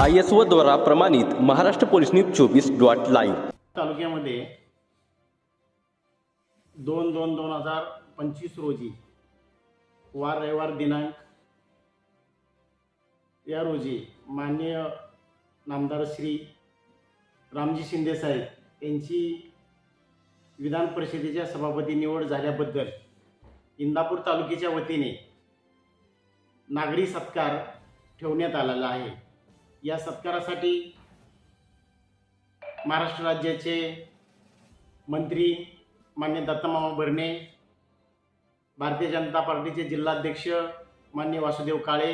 I S O द्वारा प्रमाणित Maharashtra police news चोवीस डॉट लाईव्ह. तालुक्यामध्ये दोन दोन दोन हजार पंचवीस रोजी वार रविवार दिनांक या रोजी माननीय नामदार श्री रामजी शिंदे साहेब यांची विधान परिषदेच्या सभापती निवड झाल्याबद्दल इंदापूर तालुक्याच्या वतीने नागरी सत्कार ठेवण्यात आलेला आहे. या सत्कारासाठी महाराष्ट्र राज्याचे मंत्री मान्य दत्तमामा भरणे भारतीय जनता पार्टीचे जिल्हाध्यक्ष मान्य वासुदेव काळे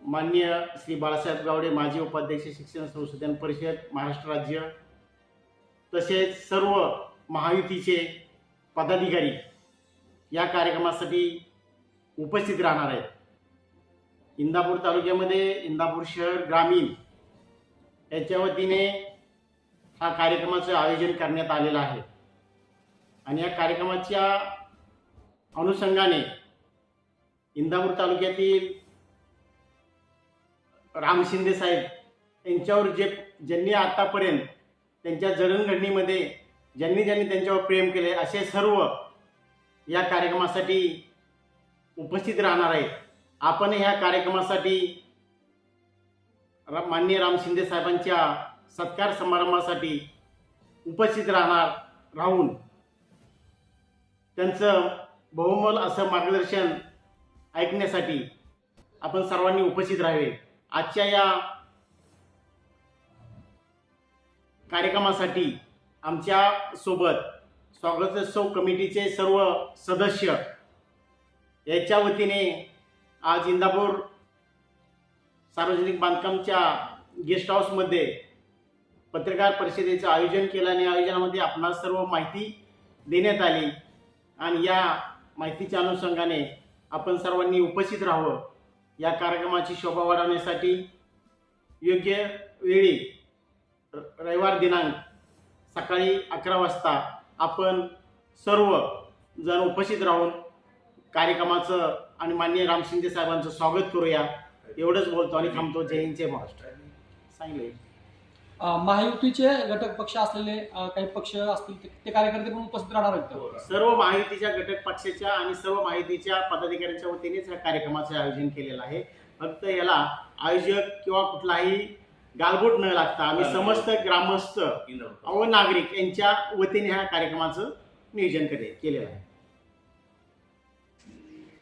मान्य श्री बाळासाहेब गावडे माजी उपाध्यक्ष शिक्षण संशोधन परिषद महाराष्ट्र राज्य तसेच सर्व महायुतीचे पदाधिकारी या कार्यक्रमासाठी उपस्थित राहणार आहेत. इंदापूर तालुक्यामध्ये इंदापूर शहर ग्रामीण याच्या वतीने हा कार्यक्रमाचं आयोजन करण्यात आलेलं आहे. आणि या कार्यक्रमाच्या अनुषंगाने इंदापूर तालुक्यातील राम शिंदे साहेब यांच्यावर जे ज्यांनी आत्तापर्यंत त्यांच्या जडणघडणीमध्ये ज्यांनी ज्यांनी त्यांच्यावर प्रेम केले असे सर्व या कार्यक्रमासाठी उपस्थित राहणार आहेत. आपण ह्या कार्यक्रमासाठी माननीय राम शिंदे साहेबांच्या सत्कार समारंभासाठी उपस्थित राहणार राहून त्यांचं बहुमोल असं मार्गदर्शन ऐकण्यासाठी आपण सर्वांनी उपस्थित राहावे. आजच्या या कार्यक्रमासाठी आमच्यासोबत स्वागतोत्सव कमिटीचे सर्व सदस्य याच्या वतीने आज इंदापूर सार्वजनिक बांधकामच्या गेस्ट हाऊसमध्ये पत्रकार परिषदेचं आयोजन केलं आणि आयोजनामध्ये आपणास सर्व माहिती देण्यात आली. आणि या माहितीच्या अनुषंगाने आपण सर्वांनी उपस्थित राहावं. या कार्यक्रमाची शोभा वाढवण्यासाठी योग्य वेळी र- रविवार दिनांक सकाळी अकरा वाजता आपण सर्व जण उपस्थित राहून कार्यक्रमाचं आणि माननीय राम शिंदे साहेबांचं स्वागत करूया. एवढंच बोलतो आणि थांबतो. जय हिंद जय महाराष्ट्र. सांगितलं अ, महायुतीचे घटक पक्ष असलेले काही पक्ष असतील ते- कार्यकर्ते पण उपस्थित राहणार आहेत? सर्व महायुतीच्या घटक पक्षाच्या आणि सर्व महायुतीच्या पदाधिकाऱ्यांच्या वतीनेच या कार्यक्रमाचे आयोजन केलेलं आहे. फक्त याला आयोजक किंवा कुठलाही गालबोट न लागता आम्ही समस्त ग्रामस्थ व नागरिक यांच्या वतीने ह्या कार्यक्रमाचं नियोजन करे केलेलं आहे.